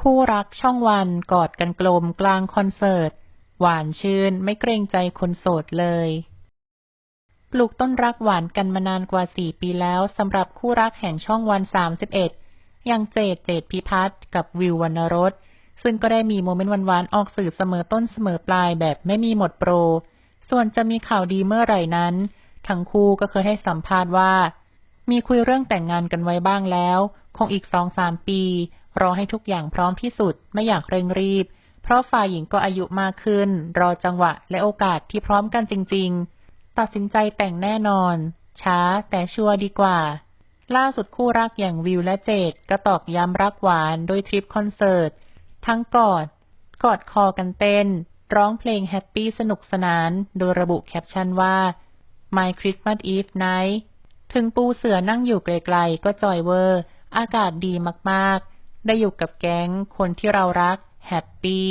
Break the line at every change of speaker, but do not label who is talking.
คู่รักช่องวันกอดกันกลมกลางคอนเสิร์ต หวานชื่นไม่เกรงใจคนโสดเลย ปลูกต้นรักหวานกันมานานกว่าสี่ปีแล้วสำหรับคู่รักแห่งช่องวันสามสิบเอ็ดอย่างเจดเจดพิพัฒน์กับวิววรรณรสซึ่งก็ได้มีโมเมนต์หวานๆออกสื่อเสมอต้นเสมอปลายแบบไม่มีหมดโปร ส่วนจะมีข่าวดีเมื่อไหร่นั้น ทั้งคู่ก็เคยให้สัมภาษณ์ว่า มีคุยเรื่องแต่งงานกันไว้บ้างแล้ว คงอีกสองสามปี รอให้ทุกอย่างพร้อมที่สุดไม่อยากเร่งรีบ เพราะฝ่ายหญิงก็อายุมากขึ้น รอจังหวะและโอกาสที่พร้อมกันจริง ๆ ตัดสินใจแต่งแน่นอน ช้าแต่ชัวร์ดีกว่า ล่าสุดคู่รักอย่างวิวและเจดก็ตอกย้ำรักหวานโดยทริปคอนเสิร์ต ทั้งกอด กอดคอกันเต้น ร้องเพลงแฮปปี้สนุกสนาน โดยระบุแคปชั่นว่า My Christmas Eve Night ถึงปูเสือนั่งอยู่ไกลๆ ก็จอยเวอร์ อากาศดีมากๆ ได้อยู่กับแก๊งคนที่เรารัก แฮปปี้